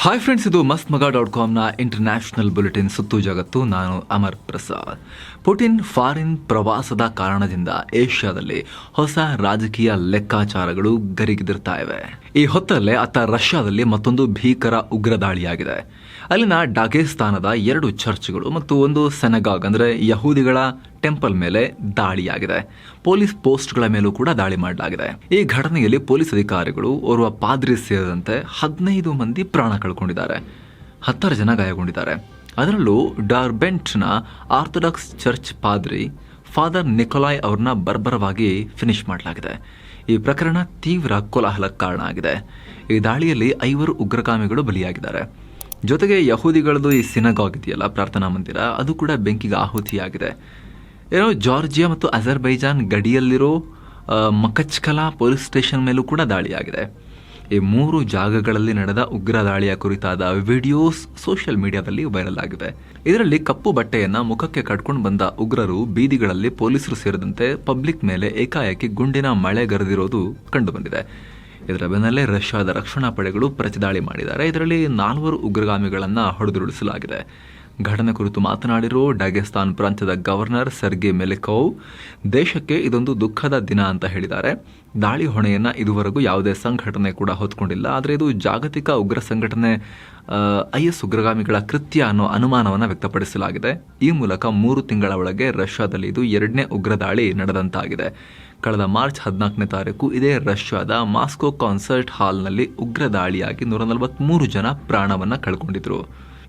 Hi friends ಇದು ಮಸ್ತ್ ಮಗ ಡಾಟ್ ಕಾಮ್ನ ಇಂಟರ್ನ್ಯಾಷನಲ್ ಬುಲೆಟಿನ್ ಸುತ್ತು ಜಗತ್ತು. ನಾನು ಅಮರ್ ಪ್ರಸಾದ್. ಪುಟಿನ್ ಫಾರಿನ್ ಪ್ರವಾಸದ ಕಾರಣದಿಂದ ಏಷ್ಯಾದಲ್ಲಿ ಹೊಸ ರಾಜಕೀಯ ಲೆಕ್ಕಾಚಾರಗಳು ಗರಿಗಿದಿರ್ತಾ ಇವೆ. ಈ ಹೊತ್ತಲ್ಲೇ ಅತ್ತ ರಷ್ಯಾದಲ್ಲಿ ಮತ್ತೊಂದು ಭೀಕರ ಉಗ್ರ ದಾಳಿಯಾಗಿದೆ ಅಲ್ಲಿನ ಡಾಗೇಸ್ತಾನದ ಎರಡು ಚರ್ಚ್ಗಳು ಮತ್ತು ಒಂದು ಸೆನಗಾಗ್ ಅಂದರೆ ಯಹೂದಿಗಳ ಟೆಂಪಲ್ ಮೇಲೆ ದಾಳಿಯಾಗಿದೆ. ಪೊಲೀಸ್ ಪೋಸ್ಟ್ಗಳ ಮೇಲೂ ಕೂಡ ದಾಳಿ ಮಾಡಲಾಗಿದೆ. ಈ ಘಟನೆಯಲ್ಲಿ ಪೊಲೀಸ್ ಅಧಿಕಾರಿಗಳು ಓರ್ವ ಪಾದ್ರಿ ಸೇರಿದಂತೆ ಹದಿನೈದು ಮಂದಿ ಪ್ರಾಣ ಕಳ್ಕೊಂಡಿದ್ದಾರೆ. ಹತ್ತಾರು ಜನ ಗಾಯಗೊಂಡಿದ್ದಾರೆ. ಅದರಲ್ಲೂ ಡಾರ್ಬೆಂಟ್ನ ಆರ್ಥೋಡಾಕ್ಸ್ ಚರ್ಚ್ ಪಾದ್ರಿ ಫಾದರ್ ನಿಕೊಲಾಯ್ ಅವ್ರನ್ನ ಬರ್ಬರವಾಗಿ ಫಿನಿಶ್ ಮಾಡಲಾಗಿದೆ. ಈ ಪ್ರಕರಣ ತೀವ್ರ ಕೋಲಾಹಲಕ್ಕೆ ಕಾರಣ ಆಗಿದೆ ಈ ದಾಳಿಯಲ್ಲಿ ಐವರು ಉಗ್ರಗಾಮಿಗಳು ಬಲಿಯಾಗಿದ್ದಾರೆ. ಜೊತೆಗೆ ಯಹೂದಿಗಳದ್ದು ಈ ಸಿನಗಾಗ್ ಇದೆಯಲ್ಲ, ಪ್ರಾರ್ಥನಾ ಮಂದಿರ, ಅದು ಕೂಡ ಬೆಂಕಿಗೆ ಆಹುತಿಯಾಗಿದೆ. ಏನೋ ಜಾರ್ಜಿಯಾ ಮತ್ತು ಅಜರ್ಬೈಜಾನ್ ಗಡಿಯಲ್ಲಿರೋ ಮಕಚ್ಕಲಾ ಪೊಲೀಸ್ ಸ್ಟೇಷನ್ ಮೇಲೂ ಕೂಡ ದಾಳಿಯಾಗಿದೆ. ಈ ಮೂರು ಜಾಗಗಳಲ್ಲಿ ನಡೆದ ಉಗ್ರ ದಾಳಿಯ ಕುರಿತಾದ ವಿಡಿಯೋಸ್ ಸೋಷಿಯಲ್ ಮೀಡಿಯಾದಲ್ಲಿ ವೈರಲ್ ಆಗಿದೆ. ಇದರಲ್ಲಿ ಕಪ್ಪು ಬಟ್ಟೆಯನ್ನ ಮುಖಕ್ಕೆ ಕಟ್ಕೊಂಡು ಬಂದ ಉಗ್ರರು ಬೀದಿಗಳಲ್ಲಿ ಪೊಲೀಸರು ಸೇರಿದಂತೆ ಪಬ್ಲಿಕ್ ಮೇಲೆ ಏಕಾಏಕಿ ಗುಂಡಿನ ಮಳೆ ಗರೆದಿರೋದು ಕಂಡುಬಂದಿದೆ ಇದರ ಬೆನ್ನಲ್ಲೇ ರಷ್ಯಾದ ರಕ್ಷಣಾ ಪಡೆಗಳು ಪ್ರತಿದಾಳಿ ಮಾಡಿದ್ದಾರೆ. ಇದರಲ್ಲಿ ನಾಲ್ವರು ಉಗ್ರಗಾಮಿಗಳನ್ನು ಹೊಡೆದುರುಳಿಸಲಾಗಿದೆ. ಘಟನೆ ಕುರಿತು ಮಾತನಾಡಿರೋ ಡಾಗೆಸ್ತಾನ್ ಪ್ರಾಂತ್ಯದ ಗವರ್ನರ್ ಸರ್ಗೆ ಮೆಲೆಕೋವ್, ದೇಶಕ್ಕೆ ಇದೊಂದು ದುಃಖದ ದಿನ ಅಂತ ಹೇಳಿದ್ದಾರೆ. ದಾಳಿ ಹೊಣೆಯನ್ನು ಇದುವರೆಗೂ ಯಾವುದೇ ಸಂಘಟನೆ ಕೂಡ ಹೊತ್ಕೊಂಡಿಲ್ಲ. ಆದರೆ ಇದು ಜಾಗತಿಕ ಉಗ್ರ ಸಂಘಟನೆ ಐ ಎಸ್ ಉಗ್ರಗಾಮಿಗಳ ಕೃತ್ಯ ಅನ್ನೋ ಅನುಮಾನವನ್ನು ವ್ಯಕ್ತಪಡಿಸಲಾಗಿದೆ. ಈ ಮೂಲಕ ಮೂರು ತಿಂಗಳ ಒಳಗೆ ರಷ್ಯಾದಲ್ಲಿ ಇದು ಎರಡನೇ ಉಗ್ರ ದಾಳಿ ನಡೆದಂತಾಗಿದೆ. ಕಳೆದ ಮಾರ್ಚ್ ಹದಿನಾಲ್ಕನೇ ತಾರೀಕು ಇದೇ ರಷ್ಯಾದ ಮಾಸ್ಕೋ ಕಾನ್ಸರ್ಟ್ ಹಾಲ್ನಲ್ಲಿ ಉಗ್ರ ದಾಳಿಯಾಗಿ ನೂರ ನಲವತ್ಮೂರು ಜನ ಪ್ರಾಣವನ್ನು ಕಳ್ಕೊಂಡಿದ್ರು.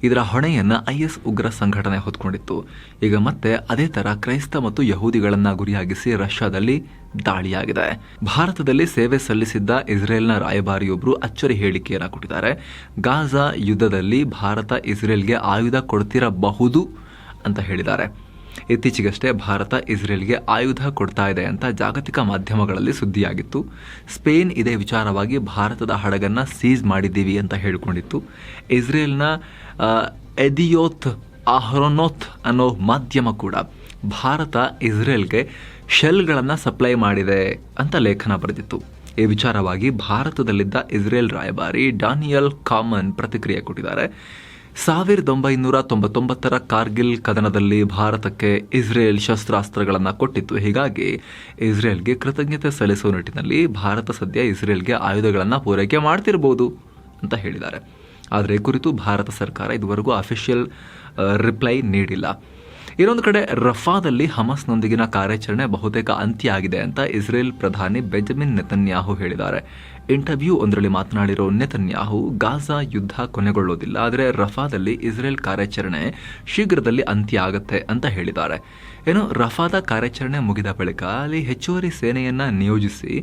ಇದರ ಹೊಣೆಯನ್ನ ಐಎಸ್ ಉಗ್ರ ಸಂಘಟನೆ ಹೊತ್ಕೊಂಡಿತ್ತು. ಈಗ ಮತ್ತೆ ಅದೇ ತರ ಕ್ರೈಸ್ತ ಮತ್ತು ಯಹೂದಿಗಳನ್ನ ಗುರಿಯಾಗಿಸಿ ರಷ್ಯಾದಲ್ಲಿ ದಾಳಿಯಾಗಿದೆ. ಭಾರತದಲ್ಲಿ ಸೇವೆ ಸಲ್ಲಿಸಿದ್ದ ಇಸ್ರೇಲ್ನ ರಾಯಭಾರಿಯೊಬ್ಬರು ಅಚ್ಚರಿ ಹೇಳಿಕೆಯನ್ನು ಕೊಟ್ಟಿದ್ದಾರೆ. ಗಾಜಾ ಯುದ್ಧದಲ್ಲಿ ಭಾರತ ಇಸ್ರೇಲ್ಗೆ ಆಯುಧ ಕೊಡ್ತಿರಬಹುದು ಅಂತ ಹೇಳಿದ್ದಾರೆ. ಇತ್ತೀಚೆಗಷ್ಟೇ ಭಾರತ ಇಸ್ರೇಲ್ಗೆ ಆಯುಧ ಕೊಡ್ತಾ ಇದೆ ಅಂತ ಜಾಗತಿಕ ಮಾಧ್ಯಮಗಳಲ್ಲಿ ಸುದ್ದಿಯಾಗಿತ್ತು. ಸ್ಪೇನ್ ಇದೇ ವಿಚಾರವಾಗಿ ಭಾರತದ ಹಡಗನ್ನು ಸೀಸ್ ಮಾಡಿದ್ದೀವಿ ಅಂತ ಹೇಳಿಕೊಂಡಿತ್ತು. ಇಸ್ರೇಲ್ನ ಎದಿಯೋತ್ ಆಹ್ರೋನೋತ್ ಅನ್ನೋ ಮಾಧ್ಯಮ ಕೂಡ ಭಾರತ ಇಸ್ರೇಲ್ಗೆ ಶೆಲ್ಗಳನ್ನು ಸಪ್ಲೈ ಮಾಡಿದೆ ಅಂತ ಲೇಖನ ಬರೆದಿತ್ತು. ಈ ವಿಚಾರವಾಗಿ ಭಾರತದಲ್ಲಿದ್ದ ಇಸ್ರೇಲ್ ರಾಯಭಾರಿ ಡಾನಿಯಲ್ ಕಾಮನ್ ಪ್ರತಿಕ್ರಿಯೆ ಕೊಟ್ಟಿದ್ದಾರೆ. ಸಾವಿರದ ಒಂಬೈನೂರ ತೊಂಬತ್ತೊಂಬತ್ತರ ಕಾರ್ಗಿಲ್ ಕದನದಲ್ಲಿ ಭಾರತಕ್ಕೆ ಇಸ್ರೇಲ್ ಶಸ್ತ್ರಾಸ್ತ್ರಗಳನ್ನು ಕೊಟ್ಟಿತ್ತು. ಹೀಗಾಗಿ ಇಸ್ರೇಲ್ಗೆ ಕೃತಜ್ಞತೆ ಸಲ್ಲಿಸುವ ನಿಟ್ಟಿನಲ್ಲಿ ಭಾರತ ಸದ್ಯ ಇಸ್ರೇಲ್ಗೆ ಆಯುಧಗಳನ್ನು ಪೂರೈಕೆ ಮಾಡ್ತಿರ್ಬೋದು ಅಂತ ಹೇಳಿದ್ದಾರೆ. ಆದರೆ ಕುರಿತು ಭಾರತ ಸರ್ಕಾರ ಇದುವರೆಗೂ ಅಫಿಷಿಯಲ್ ರಿಪ್ಲೈ ನೀಡಿಲ್ಲ. ಇನ್ನೊಂದು ಕಡೆ, ರಫಾದಲ್ಲಿ ಹಮಸ್ನೊಂದಿಗಿನ ಕಾರ್ಯಾಚರಣೆ ಬಹುತೇಕ ಅಂತ್ಯ ಆಗಿದೆ ಅಂತ ಇಸ್ರೇಲ್ ಪ್ರಧಾನಿ ಬೆಂಜಮಿನ್ ನೆತನ್ಯಾಹು ಹೇಳಿದ್ದಾರೆ. ಇಂಟರ್ವ್ಯೂ ಒಂದರಲ್ಲಿ ಮಾತನಾಡಿರೋ ನೆತನ್ಯಾಹು, ಗಾಜಾ ಯುದ್ಧ ಕೊನೆಗೊಳ್ಳೋದಿಲ್ಲ, ಆದರೆ ರಫಾದಲ್ಲಿ ಇಸ್ರೇಲ್ ಕಾರ್ಯಾಚರಣೆ ಶೀಘ್ರದಲ್ಲಿ ಅಂತ್ಯ ಆಗುತ್ತೆ ಅಂತ ಹೇಳಿದ್ದಾರೆ. ಏನು ರಫಾದ ಕಾರ್ಯಾಚರಣೆ ಮುಗಿದ ಬಳಿಕ ಅಲ್ಲಿ ಹೆಚ್ಚುವರಿ ಸೇನೆಯನ್ನ ನಿಯೋಜಿಸಿ,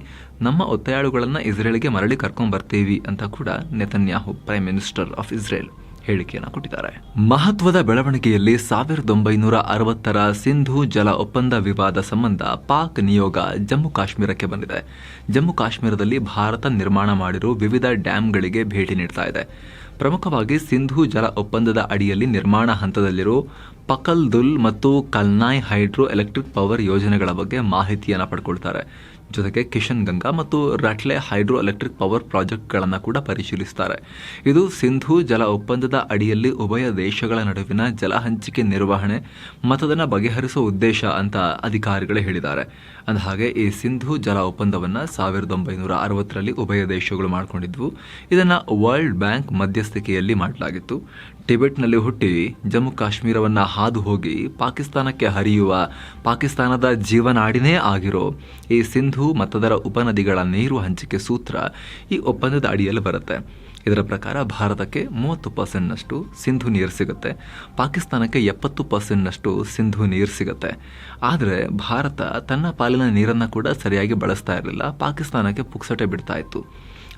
ನಮ್ಮ ಒತ್ತಾಯಾಳುಗಳನ್ನು ಇಸ್ರೇಲ್ಗೆ ಮರಳಿ ಕರ್ಕೊಂಡು ಬರ್ತೀವಿ ಅಂತ ಕೂಡ Netanyahu prime minister of Israel ಹೇಳಿಕೆಯನ್ನು ಕೊಟ್ಟಿದ್ದಾರೆ. ಮಹತ್ವದ ಬೆಳವಣಿಗೆಯಲ್ಲಿ ಸಾವಿರದ ಒಂಬೈನೂರ ಅರವತ್ತರ ಸಿಂಧು ಜಲ ಒಪ್ಪಂದ ವಿವಾದ ಸಂಬಂಧ ಪಾಕ್ ನಿಯೋಗ ಜಮ್ಮು ಕಾಶ್ಮೀರಕ್ಕೆ ಬಂದಿದೆ. ಜಮ್ಮು ಕಾಶ್ಮೀರದಲ್ಲಿ ಭಾರತ ನಿರ್ಮಾಣ ಮಾಡಿರುವ ವಿವಿಧ ಡ್ಯಾಂಗಳಿಗೆ ಭೇಟಿ ನೀಡ್ತಾ ಇದೆ. ಪ್ರಮುಖವಾಗಿ ಸಿಂಧು ಜಲ ಒಪ್ಪಂದದ ಅಡಿಯಲ್ಲಿ ನಿರ್ಮಾಣ ಹಂತದಲ್ಲಿರುವ ಪಕಲ್ ದುಲ್ ಮತ್ತು ಕಲ್ನಾಯ್ ಹೈಡ್ರೋ ಎಲೆಕ್ಟ್ರಿಕ್ ಪವರ್ ಯೋಜನೆಗಳ ಬಗ್ಗೆ ಮಾಹಿತಿಯನ್ನು ಪಡ್ಕೊಳ್ತಾರೆ. ಜೊತೆಗೆ ಕಿಶನ್ ಗಂಗಾ ಮತ್ತು ರಟ್ಲೆ ಹೈಡ್ರೋ ಎಲೆಕ್ಟ್ರಿಕ್ ಪವರ್ ಪ್ರಾಜೆಕ್ಟ್ಗಳನ್ನು ಕೂಡ ಪರಿಶೀಲಿಸುತ್ತಾರೆ ಇದು ಸಿಂಧು ಜಲ ಒಪ್ಪಂದದ ಅಡಿಯಲ್ಲಿ ಉಭಯ ದೇಶಗಳ ನಡುವಿನ ಜಲ ಹಂಚಿಕೆ ನಿರ್ವಹಣೆ ಮತ್ತದನ್ನು ಬಗೆಹರಿಸುವ ಉದ್ದೇಶ ಅಂತ ಅಧಿಕಾರಿಗಳು ಹೇಳಿದ್ದಾರೆ. ಅಂದಹಾಗೆ ಈ ಸಿಂಧು ಜಲ ಒಪ್ಪಂದವನ್ನು ಸಾವಿರದ ಒಂಬೈನೂರ ಅರವತ್ತರಲ್ಲಿ ಉಭಯ ದೇಶಗಳು ಮಾಡಿಕೊಂಡಿದ್ವು. ಇದನ್ನು ವರ್ಲ್ಡ್ ಬ್ಯಾಂಕ್ ಮಧ್ಯಸ್ಥಿಕೆಯಲ್ಲಿ ಮಾಡಲಾಗಿತ್ತು. ಟಿಬೆಟ್ನಲ್ಲಿ ಹುಟ್ಟಿ ಜಮ್ಮು ಕಾಶ್ಮೀರವನ್ನು ಹಾದು ಹೋಗಿ ಪಾಕಿಸ್ತಾನಕ್ಕೆ ಹರಿಯುವ ಪಾಕಿಸ್ತಾನದ ಜೀವನಾಡಿನೇ ಆಗಿರೋ ಈ ಸಿಂಧು ಮತ್ತದರ ಉಪನದಿಗಳ ನೀರು ಹಂಚಿಕೆ ಸೂತ್ರ ಈ ಒಪ್ಪಂದದ ಅಡಿಯಲ್ಲಿ ಬರುತ್ತೆ. ಇದರ ಪ್ರಕಾರ ಭಾರತಕ್ಕೆ ಮೂವತ್ತು ಪರ್ಸೆಂಟ್ನಷ್ಟು ಸಿಂಧು ನೀರು ಸಿಗುತ್ತೆ. ಪಾಕಿಸ್ತಾನಕ್ಕೆ ಎಪ್ಪತ್ತು ಪರ್ಸೆಂಟ್ನಷ್ಟು ಸಿಂಧು ನೀರು ಸಿಗುತ್ತೆ. ಆದರೆ ಭಾರತ ತನ್ನ ಪಾಲಿನ ನೀರನ್ನು ಕೂಡ ಸರಿಯಾಗಿ ಬಳಸ್ತಾ ಇರಲಿಲ್ಲ. ಪಾಕಿಸ್ತಾನಕ್ಕೆ ಪುಕ್ಸಟೆ ಬಿಡ್ತಾ ಇತ್ತು.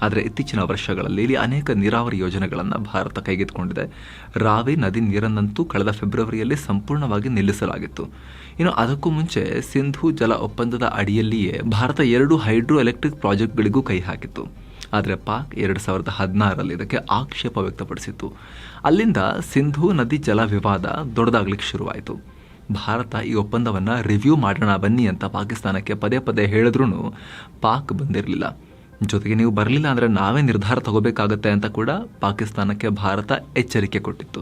ಆದರೆ ಇತ್ತೀಚಿನ ವರ್ಷಗಳಲ್ಲಿ ಇಲ್ಲಿ ಅನೇಕ ನೀರಾವರಿ ಯೋಜನೆಗಳನ್ನು ಭಾರತ ಕೈಗೆತ್ತಿಕೊಂಡಿದೆ. ರಾವಿ ನದಿ ನೀರನ್ನಂತೂ ಕಳೆದ ಫೆಬ್ರವರಿಯಲ್ಲಿ ಸಂಪೂರ್ಣವಾಗಿ ನಿಲ್ಲಿಸಲಾಗಿತ್ತು. ಇನ್ನು ಅದಕ್ಕೂ ಮುಂಚೆ ಸಿಂಧು ಜಲ ಒಪ್ಪಂದದ ಅಡಿಯಲ್ಲಿಯೇ ಭಾರತ ಎರಡು ಹೈಡ್ರೋ ಎಲೆಕ್ಟ್ರಿಕ್ ಪ್ರಾಜೆಕ್ಟ್ಗಳಿಗೂ ಕೈ ಹಾಕಿತ್ತು. ಆದರೆ ಪಾಕ್ ಎರಡು ಸಾವಿರದ ಹದಿನಾರರಲ್ಲಿ ಇದಕ್ಕೆ ಆಕ್ಷೇಪ ವ್ಯಕ್ತಪಡಿಸಿತ್ತು. ಅಲ್ಲಿಂದ ಸಿಂಧು ನದಿ ಜಲ ವಿವಾದ ದೊಡ್ಡದಾಗ್ಲಿಕ್ಕೆ ಶುರುವಾಯಿತು. ಭಾರತ ಈ ಒಪ್ಪಂದವನ್ನು ರಿವ್ಯೂ ಮಾಡೋಣ ಬನ್ನಿ ಅಂತ ಪಾಕಿಸ್ತಾನಕ್ಕೆ ಪದೇ ಪದೇ ಹೇಳಿದ್ರೂ ಪಾಕ್ ಬಂದಿರಲಿಲ್ಲ. ಜೊತೆಗೆ ನೀವು ಬರಲಿಲ್ಲ ಅಂದರೆ ನಾವೇ ನಿರ್ಧಾರ ತಗೋಬೇಕಾಗತ್ತೆ ಅಂತ ಕೂಡ ಪಾಕಿಸ್ತಾನಕ್ಕೆ ಭಾರತ ಎಚ್ಚರಿಕೆ ಕೊಟ್ಟಿತ್ತು.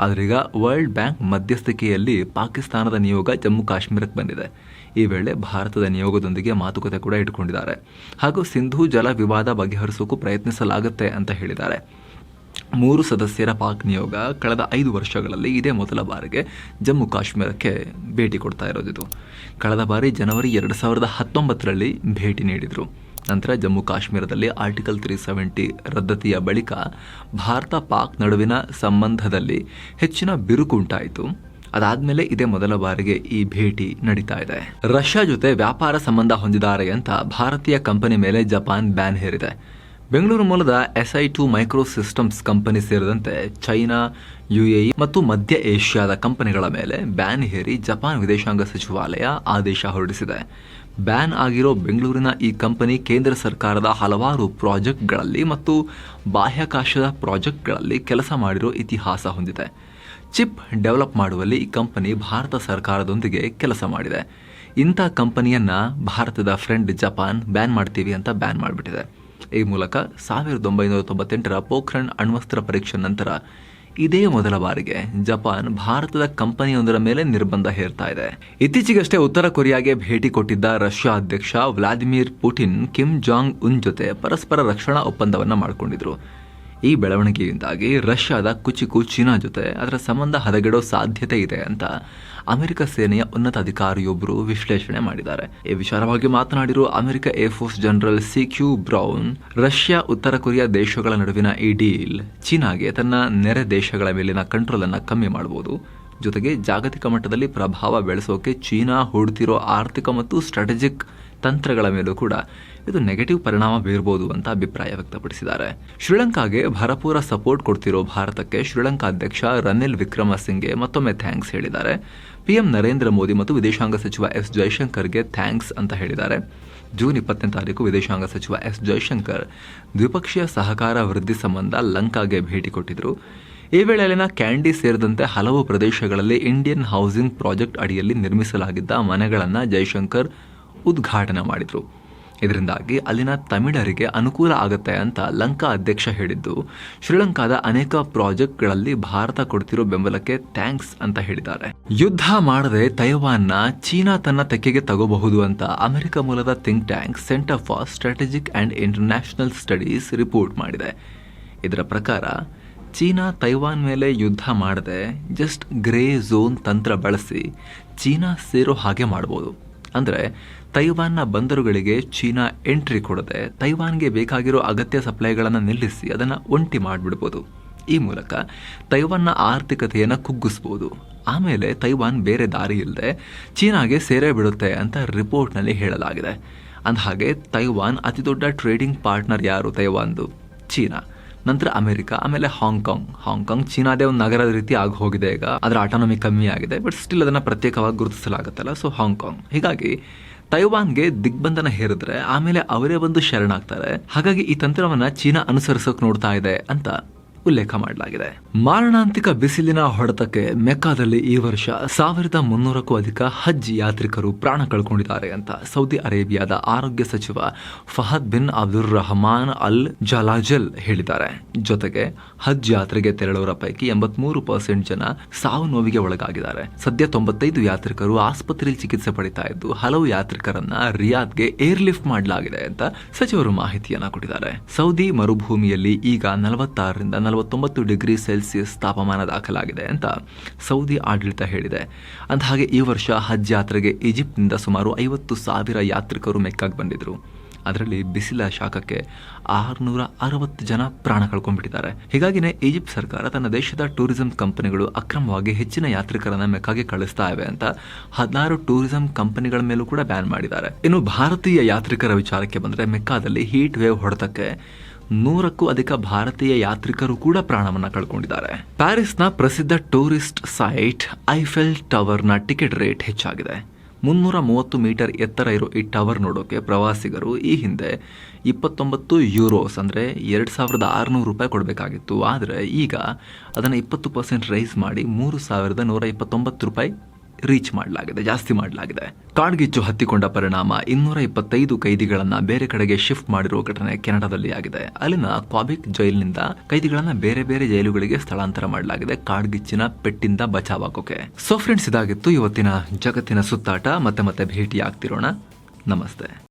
ಆದರೀಗ ವರ್ಲ್ಡ್ ಬ್ಯಾಂಕ್ ಮಧ್ಯಸ್ಥಿಕೆಯಲ್ಲಿ ಪಾಕಿಸ್ತಾನದ ನಿಯೋಗ ಜಮ್ಮು ಕಾಶ್ಮೀರಕ್ಕೆ ಬಂದಿದೆ. ಈ ವೇಳೆ ಭಾರತದ ನಿಯೋಗದೊಂದಿಗೆ ಮಾತುಕತೆ ಕೂಡ ಇಟ್ಕೊಂಡಿದ್ದಾರೆ. ಹಾಗೂ ಸಿಂಧೂ ಜಲ ವಿವಾದ ಬಗೆಹರಿಸೋಕ್ಕೂ ಪ್ರಯತ್ನಿಸಲಾಗುತ್ತೆ ಅಂತ ಹೇಳಿದ್ದಾರೆ. ಮೂರು ಸದಸ್ಯರ ಪಾಕ್ ನಿಯೋಗ ಕಳೆದ ಐದು ವರ್ಷಗಳಲ್ಲಿ ಇದೇ ಮೊದಲ ಬಾರಿಗೆ ಜಮ್ಮು ಕಾಶ್ಮೀರಕ್ಕೆ ಭೇಟಿ ಕೊಡ್ತಾ ಇರೋದಿದು. ಕಳೆದ ಬಾರಿ ಜನವರಿ ಎರಡು ಸಾವಿರದ ಹತ್ತೊಂಬತ್ತರಲ್ಲಿ ಭೇಟಿ ನೀಡಿದರು. ನಂತರ ಜಮ್ಮು ಕಾಶ್ಮೀರದಲ್ಲಿ ಆರ್ಟಿಕಲ್ ತ್ರೀ ಸೆವೆಂಟಿ ರದ್ದತಿಯ ಬಳಿಕ ಭಾರತ ಪಾಕ್ ನಡುವಿನ ಸಂಬಂಧದಲ್ಲಿ ಹೆಚ್ಚಿನ ಬಿರುಕು ಉಂಟಾಯಿತು. ಅದಾದ್ಮೇಲೆ ಇದೇ ಮೊದಲ ಬಾರಿಗೆ ಈ ಭೇಟಿ ನಡೀತಾ ಇದೆ. ರಷ್ಯಾ ಜೊತೆ ವ್ಯಾಪಾರ ಸಂಬಂಧ ಹೊಂದಿದ್ದಾರೆ ಅಂತ ಭಾರತೀಯ ಕಂಪನಿ ಮೇಲೆ ಜಪಾನ್ ಬ್ಯಾನ್ ಹೇರಿದೆ. ಬೆಂಗಳೂರು ಮೂಲದ SI two micro systems company ಸೇರಿದಂತೆ ಚೈನಾ, ಯುಎಇ ಮತ್ತು ಮಧ್ಯ ಏಷ್ಯಾದ ಕಂಪನಿಗಳ ಮೇಲೆ ಬ್ಯಾನ್ ಹೇರಿ ಜಪಾನ್ ವಿದೇಶಾಂಗ ಸಚಿವಾಲಯ ಆದೇಶ ಹೊರಡಿಸಿದೆ. ಬ್ಯಾನ್ ಆಗಿರೋ ಬೆಂಗಳೂರಿನ ಈ ಕಂಪನಿ ಕೇಂದ್ರ ಸರ್ಕಾರದ ಹಲವಾರು ಪ್ರಾಜೆಕ್ಟ್ಗಳಲ್ಲಿ ಮತ್ತು ಬಾಹ್ಯಾಕಾಶದ ಪ್ರಾಜೆಕ್ಟ್ಗಳಲ್ಲಿ ಕೆಲಸ ಮಾಡಿರೋ ಇತಿಹಾಸ ಹೊಂದಿದೆ. ಚಿಪ್ ಡೆವಲಪ್ ಮಾಡುವಲ್ಲಿ ಈ ಕಂಪನಿ ಭಾರತ ಸರ್ಕಾರದೊಂದಿಗೆ ಕೆಲಸ ಮಾಡಿದೆ. ಇಂಥ ಕಂಪನಿಯನ್ನು ಭಾರತದ ಫ್ರೆಂಡ್ ಜಪಾನ್ ಬ್ಯಾನ್ ಮಾಡ್ತೀವಿ ಅಂತ ಬ್ಯಾನ್ ಮಾಡಿಬಿಟ್ಟಿದೆ. ಈ ಮೂಲಕ ಸಾವಿರದ ಒಂಬೈನೂರ ತೊಂಬತ್ತೆಂಟರ ಪೋಖ್ರಣ್ ಅಣ್ವಸ್ತ್ರ ಪರೀಕ್ಷೆ ನಂತರ ಇದೇ ಮೊದಲ ಬಾರಿಗೆ ಜಪಾನ್ ಭಾರತದ ಕಂಪನಿಯೊಂದರ ಮೇಲೆ ನಿರ್ಬಂಧ ಹೇರ್ತಾ ಇದೆ. ಇತ್ತೀಚೆಗಷ್ಟೇ ಉತ್ತರ ಕೊರಿಯಾಗೆ ಭೇಟಿ ಕೊಟ್ಟಿದ್ದ ರಷ್ಯಾ ಅಧ್ಯಕ್ಷ Vladimir Putin, Kim Jong Un ಜೊತೆ ಪರಸ್ಪರ ರಕ್ಷಣಾ ಒಪ್ಪಂದವನ್ನ ಮಾಡಿಕೊಂಡಿದ್ರು. ಈ ಬೆಳವಣಿಗೆಯಿಂದಾಗಿ ರಷ್ಯಾದ ಕುಚಿಕು ಚೀನಾ ಜೊತೆ ಅದರ ಸಂಬಂಧ ಹದಗೆಡೋ ಸಾಧ್ಯತೆ ಇದೆ ಅಂತ ಅಮೆರಿಕ ಸೇನೆಯ ಉನ್ನತ ಅಧಿಕಾರಿಯೊಬ್ಬರು ವಿಶ್ಲೇಷಣೆ ಮಾಡಿದ್ದಾರೆ. ಈ ವಿಚಾರವಾಗಿ ಮಾತನಾಡಿರುವ America air force general C Q Brown Russia ಉತ್ತರ ಕೊರಿಯಾ ದೇಶಗಳ ನಡುವಿನ ಈ ಡೀಲ್ ಚೀನಾಗೆ ತನ್ನ ನೆರೆ ದೇಶಗಳ ಮೇಲಿನ ಕಂಟ್ರೋಲ್ ಅನ್ನು ಕಮ್ಮಿ ಮಾಡಬಹುದು ಜೊತೆಗೆ ಜಾಗತಿಕ ಮಟ್ಟದಲ್ಲಿ ಪ್ರಭಾವ ಬೆಳೆಸೋಕೆ ಚೀನಾ ಹೂಡ್ತಿರೋ ಆರ್ಥಿಕ ಮತ್ತು ಸ್ಟ್ರಾಟಜಿಕ್ ತಂತ್ರಗಳ ಮೇಲೂ ಕೂಡ ಇದು ನೆಗೆಟಿವ್ ಪರಿಣಾಮ ಬೀರ್ಬೋದು ಅಂತ ಅಭಿಪ್ರಾಯ ವ್ಯಕ್ತಪಡಿಸಿದ್ದಾರೆ. ಶ್ರೀಲಂಕಾಗೆ ಭರಪೂರ ಸಪೋರ್ಟ್ ಕೊಡ್ತಿರೋ ಭಾರತಕ್ಕೆ ಶ್ರೀಲಂಕಾ ಅಧ್ಯಕ್ಷ ರನಿಲ್ ವಿಕ್ರಮಸಿಂಘೆ ಮತ್ತೊಮ್ಮೆ ಥ್ಯಾಂಕ್ಸ್ ಹೇಳಿದ್ದಾರೆ. ಪಿಎಂ ನರೇಂದ್ರ ಮೋದಿ ಮತ್ತು ವಿದೇಶಾಂಗ ಸಚಿವ ಎಸ್ ಜೈಶಂಕರ್ಗೆ ಥ್ಯಾಂಕ್ಸ್ ಅಂತ ಹೇಳಿದ್ದಾರೆ. ಜೂನ್ ಇಪ್ಪತ್ತನೇ ತಾರೀಕು ವಿದೇಶಾಂಗ ಸಚಿವ ಎಸ್ ಜೈಶಂಕರ್ ದ್ವಿಪಕ್ಷೀಯ ಸಹಕಾರ ವೃದ್ಧಿ ಸಂಬಂಧ ಲಂಕಾಗೆ ಭೇಟಿ ಕೊಟ್ಟಿದ್ರು. ಈ ವೇಳೆಯಲ್ಲಿನ ಕ್ಯಾಂಡಿ ಸೇರಿದಂತೆ ಹಲವು ಪ್ರದೇಶಗಳಲ್ಲಿ ಇಂಡಿಯನ್ ಹೌಸಿಂಗ್ ಪ್ರಾಜೆಕ್ಟ್ ಅಡಿಯಲ್ಲಿ ನಿರ್ಮಿಸಲಾಗಿದ್ದ ಮನೆಗಳನ್ನು ಜೈಶಂಕರ್ ಉದ್ಘಾಟನೆ ಮಾಡಿದರು. ಇದರಿಂದಾಗಿ ಅಲ್ಲಿನ ತಮಿಳರಿಗೆ ಅನುಕೂಲ ಆಗುತ್ತೆ ಅಂತ ಲಂಕಾ ಅಧ್ಯಕ್ಷ ಹೇಳಿದ್ದು, ಶ್ರೀಲಂಕಾದ ಅನೇಕ ಪ್ರಾಜೆಕ್ಟ್ಗಳಲ್ಲಿ ಭಾರತ ಕೊಡ್ತಿರೋ ಬೆಂಬಲಕ್ಕೆ ಥ್ಯಾಂಕ್ಸ್ ಅಂತ ಹೇಳಿದ್ದಾರೆ. ಯುದ್ಧ ಮಾಡದೆ ತೈವಾನ್ನ ಚೀನಾ ತನ್ನ ತೆಕ್ಕೆಗೆ ತಗೋಬಹುದು ಅಂತ ಅಮೆರಿಕ ಮೂಲದ think tank centre for strategic and international studies report ಮಾಡಿದೆ. ಇದರ ಪ್ರಕಾರ, ಚೀನಾ ತೈವಾನ್ ಮೇಲೆ ಯುದ್ಧ ಮಾಡದೆ ಜಸ್ಟ್ ಗ್ರೇ ಝೋನ್ ತಂತ್ರ ಬಳಸಿ ಚೀನಾ ಸೇರೋ ಹಾಗೆ ಮಾಡ್ಬೋದು. ಅಂದರೆ ತೈವಾನ್ನ ಬಂದರುಗಳಿಗೆ ಚೀನಾ ಎಂಟ್ರಿ ಕೊಡದೆ ತೈವಾನ್ಗೆ ಬೇಕಾಗಿರೋ ಅಗತ್ಯ ಸಪ್ಲೈಗಳನ್ನು ನಿಲ್ಲಿಸಿ ಅದನ್ನು ಒಂಟಿ ಮಾಡಿಬಿಡ್ಬೋದು. ಈ ಮೂಲಕ ತೈವಾನ್ನ ಆರ್ಥಿಕತೆಯನ್ನು ಕುಗ್ಗಿಸ್ಬೋದು. ಆಮೇಲೆ ತೈವಾನ್ ಬೇರೆ ದಾರಿ ಇಲ್ಲದೆ ಚೀನಾಗೆ ಸೇರೇ ಬಿಡುತ್ತೆ ಅಂತ ರಿಪೋರ್ಟ್ನಲ್ಲಿ ಹೇಳಲಾಗಿದೆ. ಅಂದಹಾಗೆ ತೈವಾನ್ ಅತಿದೊಡ್ಡ ಟ್ರೇಡಿಂಗ್ ಪಾರ್ಟ್ನರ್ ಯಾರು ತೈವಾನ್ದು? ಚೀನಾ. ನಂತರ ಅಮೆರಿಕ, ಆಮೇಲೆ ಹಾಂಗ್ಕಾಂಗ್. ಹಾಂಗ್ಕಾಂಗ್ ಚೀನಾದೇ ಒಂದು ನಗರದ ರೀತಿ ಆಗಿ ಹೋಗಿದೆ ಈಗ. ಅದರ ಆಟೋನಮಿ ಕಮ್ಮಿ ಆಗಿದೆ ಬಟ್ ಸ್ಟಿಲ್ ಅದನ್ನು ಪ್ರತ್ಯೇಕವಾಗಿ ಗುರುತಿಸಲಾಗುತ್ತಲ್ಲ ಸೊ ಹಾಂಗ್ಕಾಂಗ್. ಹೀಗಾಗಿ ತೈವಾನ್ಗೆ ದಿಗ್ಬಂಧನ ಹೇರಿದ್ರೆ ಆಮೇಲೆ ಅವರೇ ಬಂದು ಶರಣಾಗ್ತಾರೆ. ಹಾಗಾಗಿ ಈ ತಂತ್ರವನ್ನ ಚೀನಾ ಅನುಸರಿಸೋಕೆ ನೋಡ್ತಾ ಇದೆ ಅಂತ ಉಲ್ಲೇಖ ಮಾಡಲಾಗಿದೆ. ಮಾರಣಾಂತಿಕ ಬಿಸಿಲಿನ ಹೊಡೆತಕ್ಕೆ ಮೆಕ್ಕಾದಲ್ಲಿ ಈ ವರ್ಷ ಸಾವಿರದ ಮುನ್ನೂರಕ್ಕೂ ಅಧಿಕ ಹಜ್ ಯಾತ್ರಿಕರು ಪ್ರಾಣ ಕಳ್ಕೊಂಡಿದ್ದಾರೆ ಅಂತ ಸೌದಿ ಅರೇಬಿಯಾದ ಆರೋಗ್ಯ ಸಚಿವ ಫಹದ್ ಬಿನ್ ಅಬ್ದುಲ್ ರಹಮಾನ್ ಅಲ್ ಜಲಾಜಲ್ ಹೇಳಿದ್ದಾರೆ. ಜೊತೆಗೆ ಹಜ್ ಯಾತ್ರೆಗೆ ತೆರಳುವರ ಪೈಕಿ ಎಂಬತ್ಮೂರು ಪರ್ಸೆಂಟ್ ಜನ ಸಾವು ನೋವಿಗೆ ಒಳಗಾಗಿದ್ದಾರೆ. ಸದ್ಯ ತೊಂಬತ್ತೈದು ಯಾತ್ರಿಕರು ಆಸ್ಪತ್ರೆಯಲ್ಲಿ ಚಿಕಿತ್ಸೆ ಪಡಿತಾ ಇದ್ದು ಹಲವು ಯಾತ್ರಿಕರನ್ನ ರಿಯಾದ್ಗೆ ಏರ್ ಲಿಫ್ಟ್ ಮಾಡಲಾಗಿದೆ ಅಂತ ಸಚಿವರು ಮಾಹಿತಿಯನ್ನ ಕೊಟ್ಟಿದ್ದಾರೆ. ಸೌದಿ ಮರುಭೂಮಿಯಲ್ಲಿ ಈಗ ನಲವತ್ತಾರರಿಂದ ನಲವತ್ತೊಂಬತ್ತು ಡಿಗ್ರಿ ಸೆಲ್ಸಿಯಸ್ ತಾಪಮಾನ ದಾಖಲಾಗಿದೆ ಅಂತ ಸೌದಿ ಆಡಳಿತ ಹೇಳಿದೆ. ಅಂದಹಾಗೆ ಈ ವರ್ಷ ಹಜ್ ಯಾತ್ರೆಗೆ ಈಜಿಪ್ಟ್ನಿಂದ ಸುಮಾರು ಐವತ್ತು ಸಾವಿರ ಯಾತ್ರಿಕರು ಮೆಕ್ಕಾಗಿ ಬಂದಿದ್ರು. ಅದರಲ್ಲಿ ಬಿಸಿಲ ಶಾಖಕ್ಕೆ ಆರುನೂರ ಅರವತ್ತು ಜನ ಪ್ರಾಣ ಕಳ್ಕೊಂಡ್ಬಿಟ್ಟಿದ್ದಾರೆ. ಹೀಗಾಗಿನೇ ಈಜಿಪ್ಟ್ ಸರ್ಕಾರ ತನ್ನ ದೇಶದ ಟೂರಿಸಂ ಕಂಪನಿಗಳು ಅಕ್ರಮವಾಗಿ ಹೆಚ್ಚಿನ ಯಾತ್ರಿಕರನ್ನ ಮೆಕ್ಕಾಗೆ ಕಳಿಸ್ತಾ ಇವೆ ಅಂತ ಹದಿನಾರು ಟೂರಿಸಂ ಕಂಪನಿಗಳ ಮೇಲೂ ಕೂಡ ಬ್ಯಾನ್ ಮಾಡಿದ್ದಾರೆ. ಇನ್ನು ಭಾರತೀಯ ಯಾತ್ರಿಕರ ವಿಚಾರಕ್ಕೆ ಬಂದರೆ ಮೆಕ್ಕಾದಲ್ಲಿ ಹೀಟ್ ವೇವ್ ಹೊಡೆತಕ್ಕೆ ನೂರಕ್ಕೂ ಅಧಿಕ ಭಾರತೀಯ ಯಾತ್ರಿಕರು ಕೂಡ ಪ್ರಾಣವನ್ನ ಕಳ್ಕೊಂಡಿದ್ದಾರೆ. ಪ್ಯಾರಿಸ್ನ ಪ್ರಸಿದ್ಧ ಟೂರಿಸ್ಟ್ ಸೈಟ್ ಐಫೆಲ್ ಟವರ್ನ ಟಿಕೆಟ್ ರೇಟ್ ಹೆಚ್ಚಾಗಿದೆ. ಮುನ್ನೂರ ಮೂವತ್ತು ಮೀಟರ್ ಎತ್ತರ ಇರೋ ಈ ಟವರ್ ನೋಡೋಕೆ ಪ್ರವಾಸಿಗರು ಈ ಹಿಂದೆ ಇಪ್ಪತ್ತೊಂಬತ್ತು ಯೂರೋಸ್ ಅಂದರೆ ಎರಡು ಸಾವಿರದ ಆರುನೂರು ರೂಪಾಯಿ ಕೊಡಬೇಕಾಗಿತ್ತು. ಆದರೆ ಈಗ ಅದನ್ನು ಇಪ್ಪತ್ತು ಪರ್ಸೆಂಟ್ ರೈಸ್ ಮಾಡಿ ಮೂರು ಸಾವಿರದ ನೂರ ಇಪ್ಪತ್ತೊಂಬತ್ತು ರೂಪಾಯಿ ರೀಚ್ ಮಾಡಲಾಗಿದೆ, ಜಾಸ್ತಿ ಮಾಡಲಾಗಿದೆ. ಕಾಡ್ಗಿಚ್ಚು ಹತ್ತಿಕೊಂಡ ಪರಿಣಾಮ ಇನ್ನೂರ ಇಪ್ಪತ್ತೈದು ಕೈದಿಗಳನ್ನ ಬೇರೆ ಕಡೆಗೆ ಶಿಫ್ಟ್ ಮಾಡಿರುವ ಘಟನೆ ಕೆನಡಾದಲ್ಲಿ ಆಗಿದೆ. ಅಲ್ಲಿನ ಕ್ವಾಬಿಕ್ ಜೈಲಿನಿಂದ ಕೈದಿಗಳನ್ನ ಬೇರೆ ಬೇರೆ ಜೈಲುಗಳಿಗೆ ಸ್ಥಳಾಂತರ ಮಾಡಲಾಗಿದೆ ಕಾಡ್ಗಿಚ್ಚಿನ ಪೆಟ್ಟಿಂದ ಬಚಾವಾಗೋಕೆ. ಸೊ ಫ್ರೆಂಡ್ಸ್ ಇದಾಗಿತ್ತು ಇವತ್ತಿನ ಜಗತ್ತಿನ ಸುತ್ತಾಟ. ಮತ್ತೆ ಮತ್ತೆ ಭೇಟಿ ಆಗ್ತಿರೋಣ ನಮಸ್ತೆ.